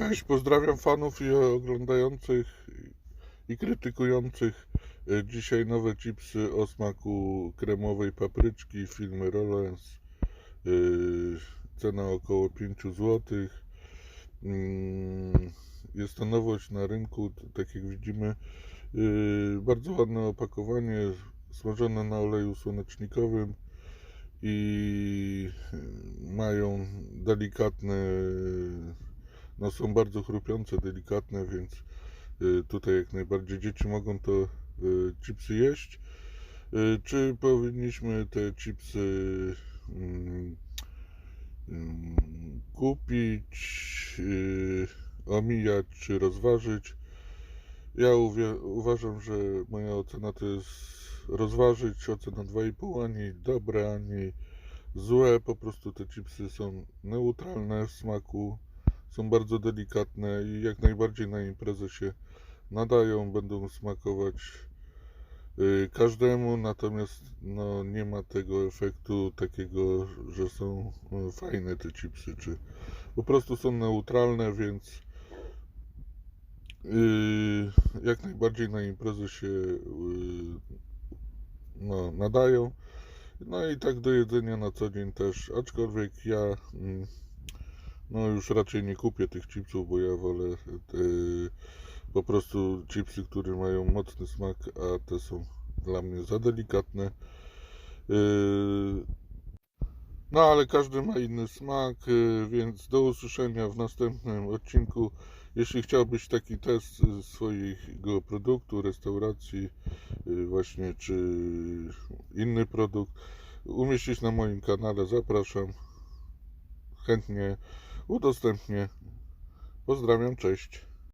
Cześć, pozdrawiam fanów i oglądających i krytykujących e, dzisiaj nowe chipsy o smaku kremowej papryczki firmy Rollens. E, Cena około 5 zł. Jest to nowość na rynku, tak jak widzimy. E, Bardzo ładne opakowanie, smażone na oleju słonecznikowym i mają delikatne no są bardzo chrupiące, delikatne, więc y, tutaj jak najbardziej dzieci mogą to y, chipsy jeść. Y, Czy powinniśmy te chipsy mm, mm, kupić, omijać czy rozważyć? Ja uważam, że moja ocena to jest rozważyć, ocena 2,5, ani dobre, ani złe, po prostu te chipsy są neutralne w smaku są bardzo delikatne i jak najbardziej na imprezę się nadają, będą smakować y, każdemu, natomiast no, nie ma tego efektu takiego, że są y, fajne te chipsy, czy po prostu są neutralne, więc y, jak najbardziej na imprezę się no, nadają. No i tak do jedzenia na co dzień też, aczkolwiek ja mm, no już raczej nie kupię tych chipsów, bo ja wolę te, po prostu chipsy, które mają mocny smak, a te są dla mnie za delikatne. Yy, No ale każdy ma inny smak, yy, więc do usłyszenia w następnym odcinku. Jeśli chciałbyś taki test y, swojego produktu, restauracji, właśnie czy inny produkt umieścić na moim kanale, zapraszam. Chętnie udostępnię. Pozdrawiam, cześć.